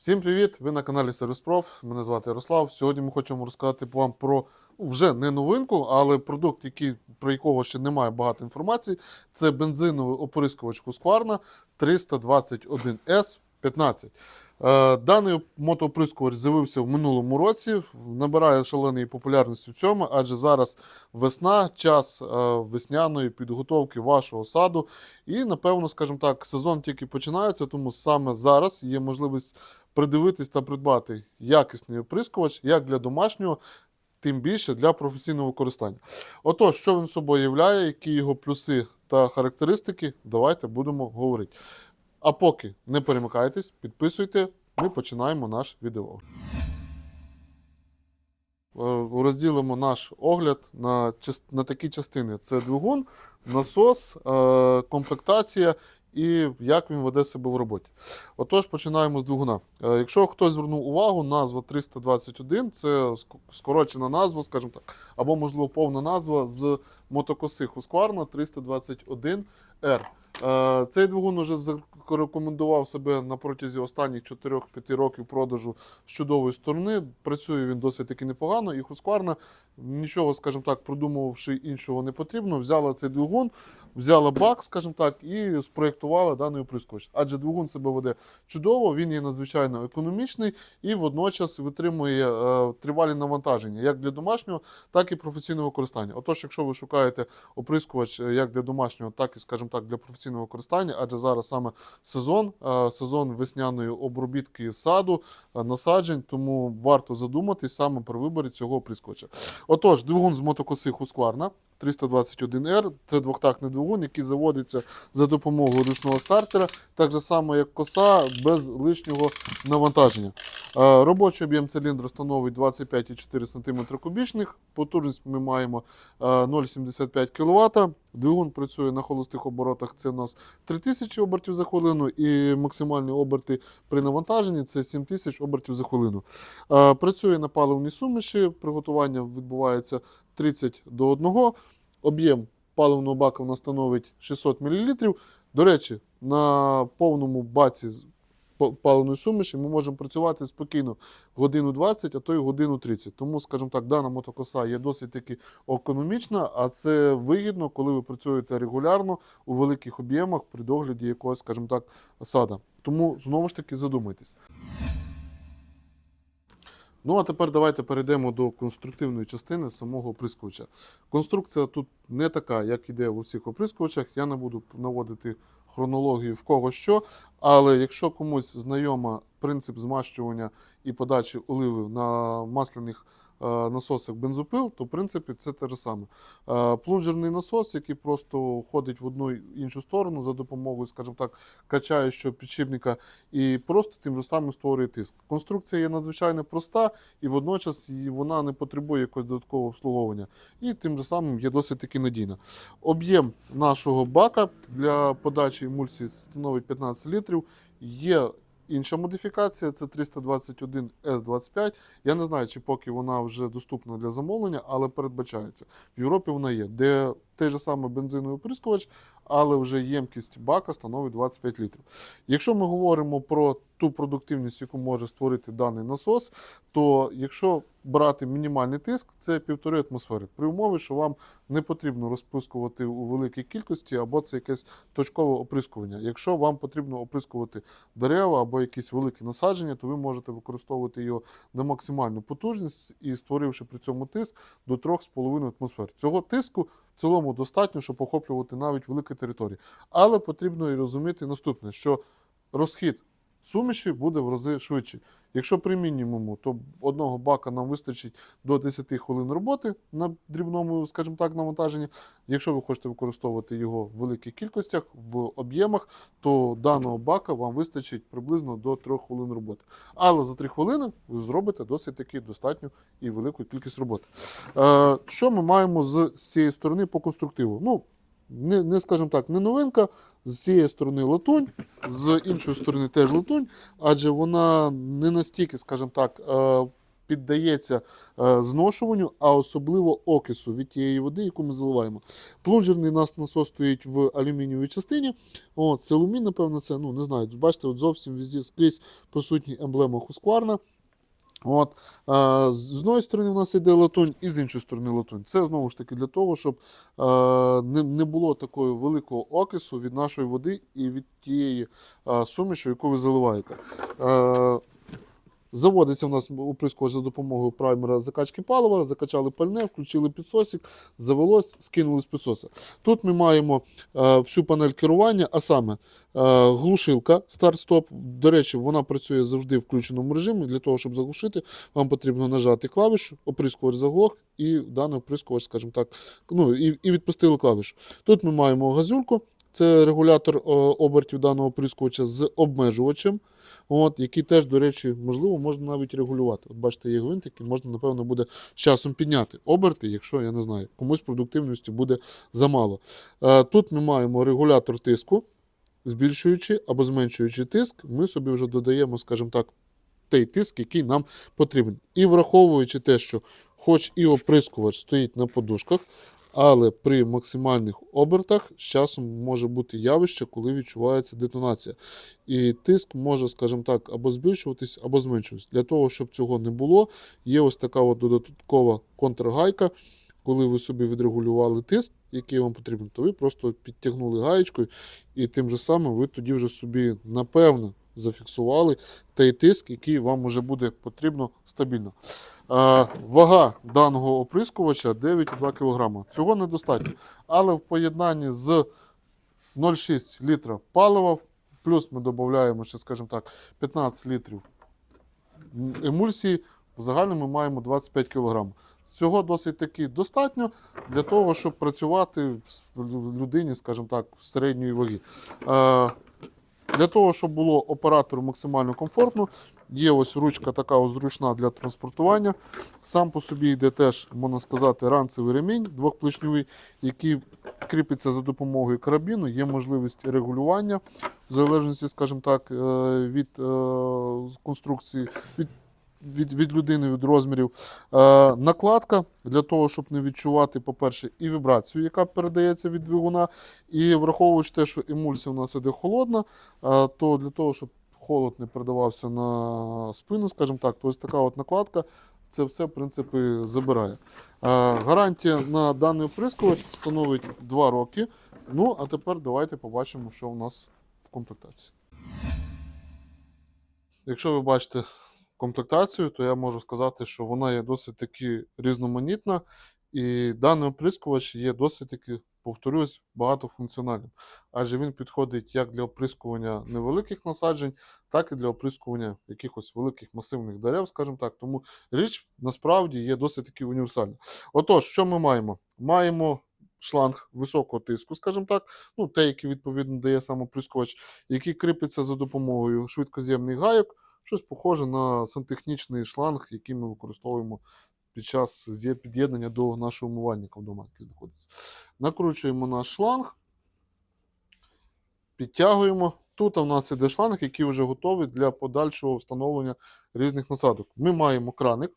Всім привіт! Ви на каналі Сервіспроф. Мене звати Ярослав. Сьогодні ми хочемо розказати вам про ну, вже не новинку, але продукт, який, про якого ще немає багато інформації. Це бензиновий оприскувач Husqvarna 321S15. Е, Даний мотооприскувач з'явився в минулому році, набирає шаленої популярності в цьому, адже зараз весна, час е, весняної підготовки вашого саду. І, напевно, скажімо так, сезон тільки починається, тому саме зараз є можливість придивитись та придбати якісний оприскувач як для домашнього, тим більше для професійного використання. Отож, що він собою являє, які його плюси та характеристики, давайте будемо говорити. А поки не перемикайтесь, підписуйте, ми починаємо наш відео. Е, Розділимо наш огляд на, на такі частини: це двигун, насос, е, комплектація і як він веде себе в роботі. Отож, починаємо з двигуна. Е, Якщо хтось звернув увагу, назва 321 це скорочена назва, скажімо так, або, можливо, повна назва з мотокоси Husqvarna 321R. Е, Цей двигун вже зарекомендував себе на протязі останніх 4-5 років продажу з чудової сторони. Працює він досить таки непогано, і Husqvarna нічого, скажімо так, продумувавши іншого не потрібно, взяла цей двигун, взяла бак, скажімо так, і спроєктувала даний оприскувач. Адже двигун себе веде чудово, він є надзвичайно економічний і водночас витримує е, тривалі навантаження як для домашнього, так і професійного використання. Отож, якщо ви шукаєте оприскувач е, як для домашнього, так і, скажімо так, для професійного використання, адже зараз саме сезон, е, сезон весняної обробітки саду, е, насаджень, тому варто задуматись саме про виборі цього оприскувача. Отож, двигун з мотокоси Husqvarna 321R це двохтактний двигун, який заводиться за допомогою ручного стартера, так же само як коса без лишнього навантаження. Е, Робочий об'єм циліндра становить 25,4 см кубічних. Потужність ми маємо е, 0,75 кВт. Двигун працює на холостих оборотах. Це у нас 3000 обертів за хвилину, і максимальні оберти при навантаженні це 7000 обертів за хвилину. Е, Працює на паливній суміші. Приготування відбувається 30 до 1. Об'єм паливного бака у нас становить 600 мл. До речі, на повному баці з па- паливної суміші ми можемо працювати спокійно годину 20, а то й годину 30. Тому, скажімо так, дана мотокоса є досить таки економічна, а це вигідно, коли ви працюєте регулярно у великих об'ємах при догляді якогось, скажімо так, сада. Тому знову ж таки задумайтесь. Ну, а тепер давайте перейдемо до конструктивної частини самого оприскувача. Конструкція тут не така, як іде у всіх оприскувачах. Я не буду наводити хронологію в кого що, але якщо комусь знайома принцип змащування і подачі оливи на масляних насосах бензопил, то в принципі це те ж саме. Е, Плунжерний насос, який просто ходить в одну іншу сторону за допомогою, скажімо так, качаючого підшипника і просто тим же самим створює тиск. Конструкція є надзвичайно проста і водночас вона не потребує якогось додаткового обслуговування. І тим же самим є досить таки надійна. Об'єм нашого бака для подачі емульсії становить 15 літрів. Є інша модифікація, це 321 S25. Я не знаю, чи поки вона вже доступна для замовлення, але передбачається. В Європі вона є, де той же самий бензиновий оприскувач, але вже ємкість бака становить 25 літрів. Якщо ми говоримо про ту продуктивність, яку може створити даний насос, то якщо брати мінімальний тиск, це 1,5 атмосфери. При умові, що вам не потрібно розпискувати у великій кількості, або це якесь точкове оприскування. Якщо вам потрібно оприскувати дерева або якісь великі насадження, то ви можете використовувати його на максимальну потужність і створивши при цьому тиск до 3,5 атмосфер. Цього тиску цілому достатньо, щоб охоплювати навіть великі території. Але потрібно і розуміти наступне, що розхід суміші буде в рази швидший. Якщо при мінімуму, то одного бака нам вистачить до 10 хвилин роботи на дрібному, скажімо так, навантаженні. Якщо ви хочете використовувати його в великих кількостях, в об'ємах, то даного бака вам вистачить приблизно до 3 хвилин роботи. Але за 3 хвилини ви зробите досить таки достатню і велику кількість роботи. Е, що ми маємо з, цієї сторони по конструктиву? Ну, не, не скажімо так, не новинка. З цієї сторони латунь, з іншої сторони теж латунь, адже вона не настільки, скажімо так, е, піддається е, зношуванню, а особливо окису від тієї води, яку ми заливаємо. Плунжерний нас насос стоїть в алюмінієвій частині. От, Целумін, напевно, це, ну не знаю, бачите, от зовсім скрізь присутні емблема Husqvarna. От, е, з одної сторони в нас йде латунь, і з іншої сторони латунь. Це знову ж таки для того, щоб е, не, не було такого великого окису від нашої води і від тієї е, суміші, яку ви заливаєте. Е, Заводиться у нас оприскувач за допомогою праймера закачки палива, закачали пальне, включили підсосик, завелось, скинули з підсоса. Тут ми маємо е, всю панель керування, а саме е, глушилка старт-стоп. До речі, вона працює завжди в включеному режимі. Для того, щоб заглушити, вам потрібно нажати клавішу, оприскувач заглох, і даний оприскувач, скажімо так, ну, і, і відпустили клавішу. Тут ми маємо газюльку, це регулятор е, обертів даного оприскувача з обмежувачем. От, які теж, до речі, можливо, можна навіть регулювати. От бачите, є гвинтики, можна, напевно, буде з часом підняти оберти, якщо, я не знаю, комусь продуктивності буде замало. Е, Тут ми маємо регулятор тиску, збільшуючи або зменшуючи тиск, ми собі вже додаємо, скажімо так, той тиск, який нам потрібен. І враховуючи те, що хоч і оприскувач стоїть на подушках, але при максимальних обертах з часом може бути явище, коли відчувається детонація. І тиск може, скажімо так, або збільшуватись, або зменшуватись. Для того, щоб цього не було, є ось така от додаткова контргайка. Коли ви собі відрегулювали тиск, який вам потрібен, то ви просто підтягнули гаєчкою, і тим же самим ви тоді вже собі напевно зафіксували той тиск, який вам вже буде потрібно стабільно. Вага даного оприскувача 9,2 кг. Цього недостатньо. Але в поєднанні з 0,6 літра палива, плюс ми додаємо ще, скажімо так, 15 літрів емульсії, в загальному ми маємо 25 кг. Цього досить таки достатньо для того, щоб працювати в людині, скажімо так, середньої ваги. Е, для того, щоб було оператору максимально комфортно, є ось ручка така зручна для транспортування. Сам по собі йде теж, можна сказати, ранцевий ремінь двохплечньовий, який кріпиться за допомогою карабіну. Є можливість регулювання в залежності, скажімо так, е, від е, конструкції. від від, від людини, від розмірів. Е, накладка для того, щоб не відчувати, по-перше, і вібрацію, яка передається від двигуна. І враховуючи те, що емульсія у нас іде холодна, то для того, щоб холод не передавався на спину, скажімо так, то ось така от накладка. Це все, в принципі, забирає. Гарантія на даний оприскувач становить 2 роки. Ну, а тепер давайте побачимо, що у нас в комплектації. Якщо ви бачите комплектацію, то я можу сказати, що вона є досить таки різноманітна, і даний оприскувач є досить таки, повторюсь, багатофункціональним. Адже він підходить як для оприскування невеликих насаджень, так і для оприскування якихось великих масивних дерев, скажімо так. Тому річ насправді є досить таки універсальна. Отож, що ми маємо? Маємо. Шланг високого тиску, скажімо так, ну, те, який відповідно дає сам оприскувач, який кріпиться за допомогою швидкоз'ємних гайок, щось похоже на сантехнічний шланг, який ми використовуємо під час під'єднання до нашого умивальника вдома, який знаходиться. Накручуємо наш шланг, підтягуємо. Тут у нас іде шланг, який вже готовий для подальшого встановлення різних насадок. Ми маємо краник.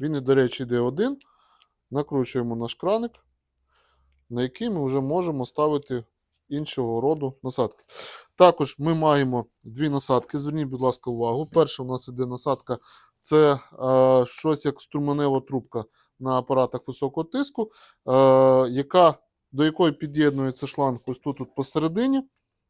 Він, до речі, йде один. Накручуємо наш краник, на який ми вже можемо ставити іншого роду насадки. Також ми маємо дві насадки. Зверніть, будь ласка, увагу. Перша у нас іде насадка це е, щось як струменева трубка на апаратах високого тиску, е, яка, до якої під'єднується шланг ось тут, тут посередині.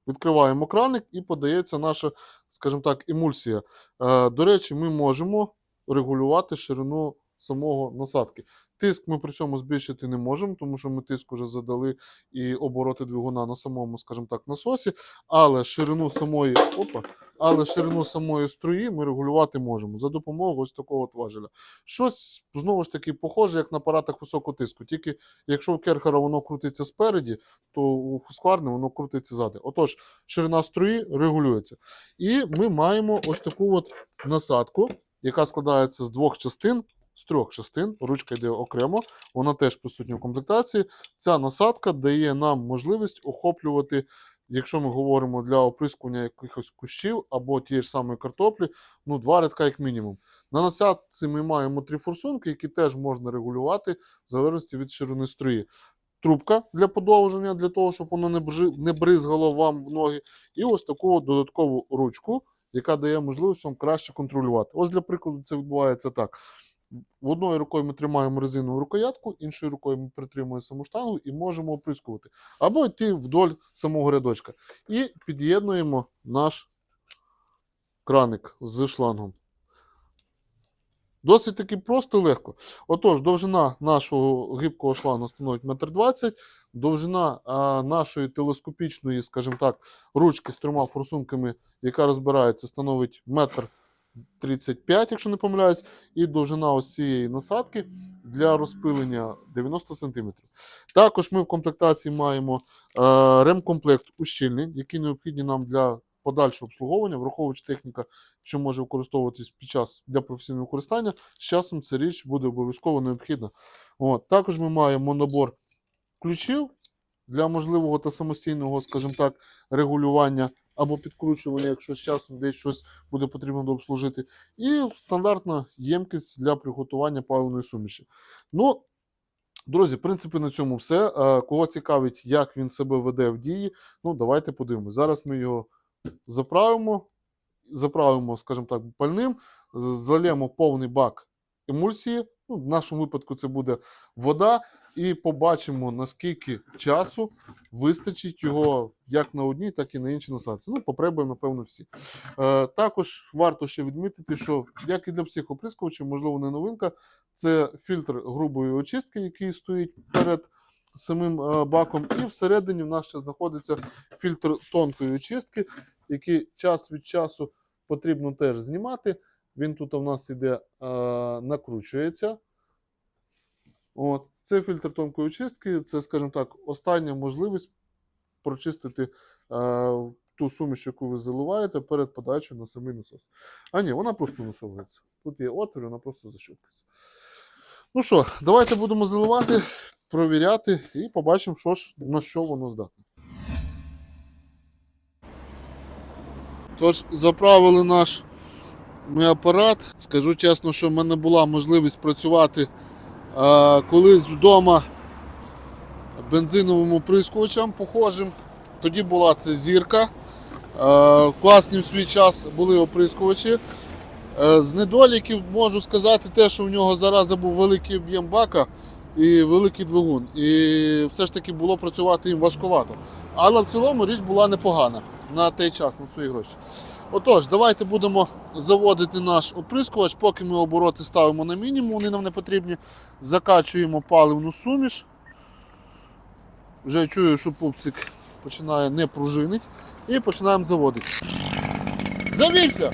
Відкриваємо краник і подається наша, скажімо так, емульсія. Е, до речі, ми можемо регулювати ширину самого насадки. Тиск ми при цьому збільшити не можемо, тому що ми тиск вже задали і обороти двигуна на самому, скажімо так, насосі, але ширину самої опа, але ширину самої струї ми регулювати можемо за допомогою ось такого важеля. Щось знову ж таки похоже, як на апаратах високого тиску. Тільки якщо у Керхера воно крутиться спереді, то у Husqvarna воно крутиться ззади. Отож, ширина струї регулюється. І ми маємо ось таку от насадку, яка складається з двох частин. З трьох частин, ручка йде окремо, вона теж присутня в комплектації. Ця насадка дає нам можливість охоплювати якщо ми говоримо для оприскування якихось кущів або тієї ж самої картоплі, ну, два рядка як мінімум. На насадці ми маємо три форсунки, які теж можна регулювати в залежності від ширини струї. Трубка для подовження, для того, щоб воно не, бризгало вам в ноги. І ось таку додаткову ручку, яка дає можливість вам краще контролювати. Ось для прикладу, це відбувається так. Одною рукою ми тримаємо резинову рукоятку, іншою рукою ми притримуємо саму штангу і можемо оприскувати. Або йти вдоль самого рядочка. І під'єднуємо наш краник з шлангом. Досить таки просто і легко. Отож, довжина нашого гибкого шлангу становить 1,20 м, довжина а, нашої телескопічної, скажімо так, ручки з трьома форсунками, яка розбирається, становить 1,35 м, якщо не помиляюсь, і довжина ось цієї насадки для розпилення 90 см. Також ми в комплектації маємо е, ремкомплект ущільнень, які необхідні нам для подальшого обслуговування, враховуючи техніка, що може використовуватись під час для професійного використання, з часом ця річ буде обов'язково необхідна. От. Також ми маємо набор ключів для можливого та самостійного, скажімо так, регулювання або підкручування, якщо з часом десь щось буде потрібно дообслужити. І стандартна ємкість для приготування паливної суміші. Ну, Друзі, в принципі, на цьому все. Е, Кого цікавить, як він себе веде в дії, ну давайте подивимось. Зараз ми його заправимо, заправимо, скажімо так, пальним, залємо повний бак емульсії. Ну, в нашому випадку це буде вода, і побачимо, наскільки часу вистачить його як на одній, так і на іншій насадці. Ну, попробуємо, напевно, всі. Е, також варто ще відмітити, що як і для всіх оприскувачів, можливо, не новинка, це фільтр грубої очистки, який стоїть перед самим е, баком. І всередині в нас ще знаходиться фільтр тонкої очистки, який час від часу потрібно теж знімати. Він тут у нас іде, е, накручується. От. Це фільтр тонкої очистки, це, скажімо так, остання можливість прочистити е, ту суміш, яку ви заливаєте перед подачею на самий насос. А ні, вона просто насовується. Тут є отвір, вона просто защупкається. Ну що, давайте будемо заливати, провіряти і побачимо, що ж, на що воно здатне. Тож, заправили наш мій апарат. Скажу чесно, що в мене була можливість працювати колись вдома бензиновим оприскувачем похожим. Тоді була це зірка. Класні в свій час були оприскувачі. Е, З недоліків можу сказати те, що в нього зараза був великий об'єм бака і великий двигун. І все ж таки було працювати їм важкувато. Але в цілому річ була непогана на той час, на свої гроші. Отож, давайте будемо заводити наш оприскувач, поки ми обороти ставимо на мінімум, вони нам не потрібні. Закачуємо паливну суміш. Вже чую, що пупсик починає не пружинить. І починаємо заводити. Завівся!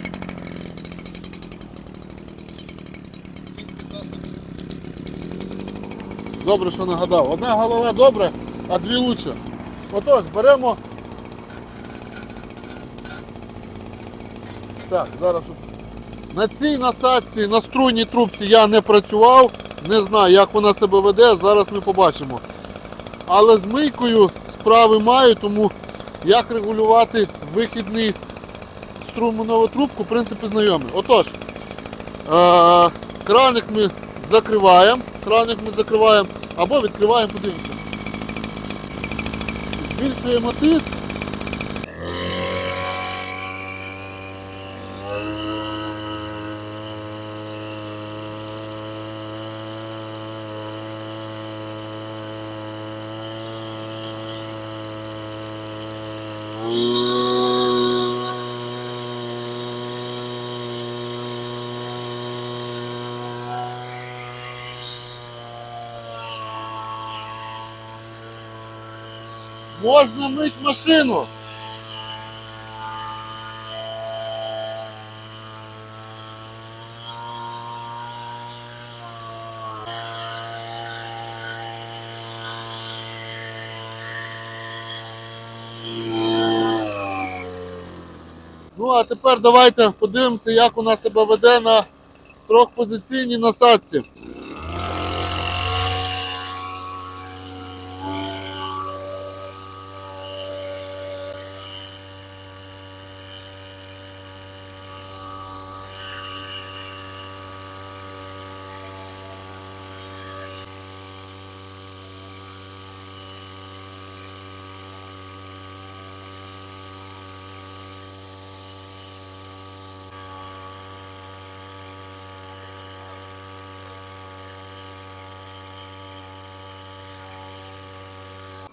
Добре, що нагадав. Одна голова добре, а дві лучше. Отож, беремо. Так, зараз. На цій насадці, на струйній трубці я не працював, не знаю, як вона себе веде, зараз ми побачимо. Але з мийкою справи маю, тому як регулювати вихідний струм у нову трубку, в принципі, знайомий. Отож, е- краник ми закриваємо, краник ми закриваємо або відкриваємо, подивимося. Збільшуємо тиск. Можна мить машину. Ну, а тепер давайте подивимося, як вона себе веде на трьохпозиційній насадці.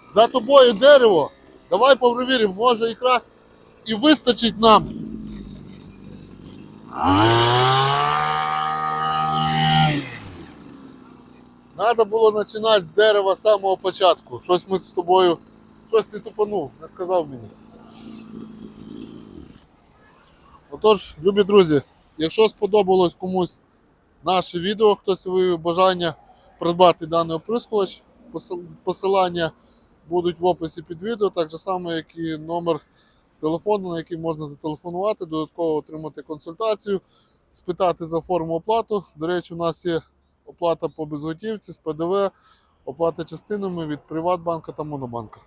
За тобою дерево. Давай перевіримо, може якраз і вистачить нам. Надо було починати з дерева з самого початку. Щось ми з тобою. Щось ти тупанув, не сказав мені. Отож, любі друзі, якщо сподобалось комусь наше відео, хтось виявив бажання придбати даний оприскувач, посилання будуть в описі під відео, так само, як і номер телефону, на який можна зателефонувати, додатково отримати консультацію, спитати за форму оплату. До речі, у нас є оплата по безготівці з ПДВ, оплата частинами від Приватбанка та Монобанка.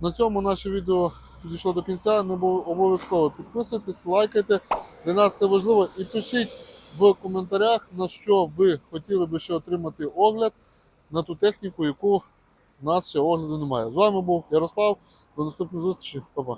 На цьому наше відео підійшло до кінця. Не обов'язково підписуйтесь, лайкайте. Для нас це важливо. І пишіть в коментарях, на що ви хотіли би ще отримати огляд на ту техніку, яку нас огляду немає. З вами був Ярослав. До наступної зустрічі. Па-па.